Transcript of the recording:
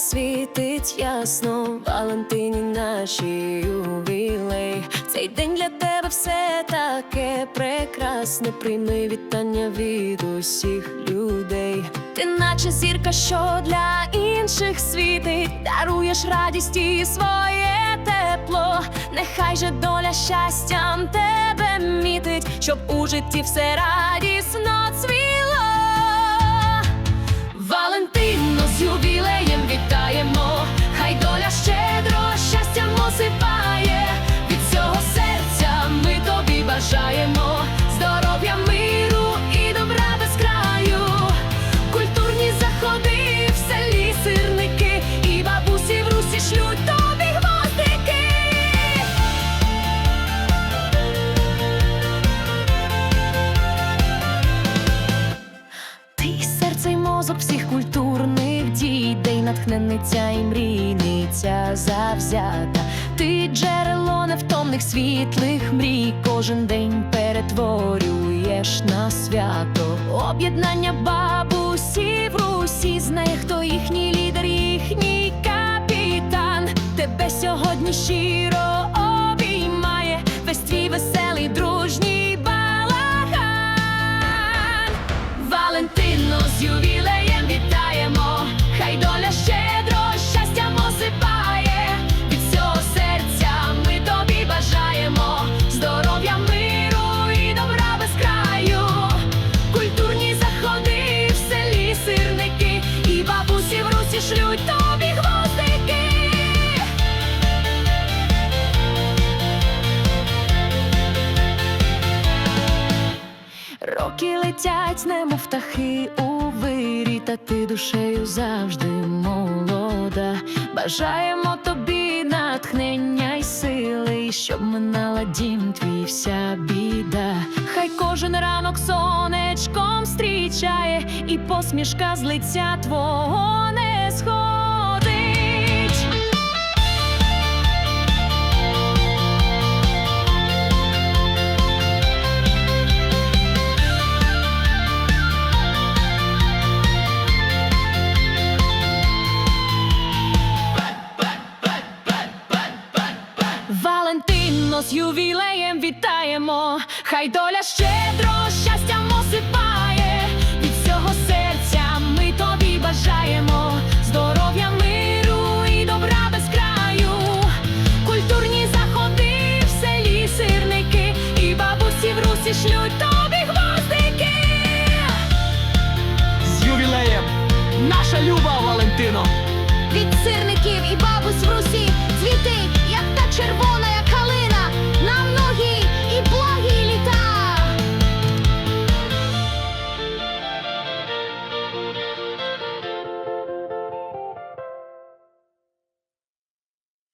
світить ясно, Валентині наші ювілей. Цей день для тебе все таке прекрасне. Прийми вітання від усіх людей. Ти наче зірка, що для інших світить, даруєш радість і своє тепло. Нехай же доля щастям тебе мітить, щоб у житті все радісно цвіло. Мозок всіх культурних дій, де і мрійниця завзята. Ти джерело невтомних світлих мрій, кожен день перетворюєш на свято. Об'єднання бабусі в русі знає, хто їхній лідер, їхній капітан. Тебе сьогодні щиро в русі шлють тобі гвоздики. Роки летять, немов птахи у вирі, та ти душею завжди молода. Бажаємо тобі натхнення й сили, щоб минала дім твій вся біда. Хай кожен ранок сонечком зустрічає, і посмішка з лиця твого не сходить. Валентино з ювілеєм вітаємо, хай доля щедро зішлють тобі гвоздики з ювілеєм наша люба Валентино. Від сирників і бабусь в русі цвіти, як та червона, як.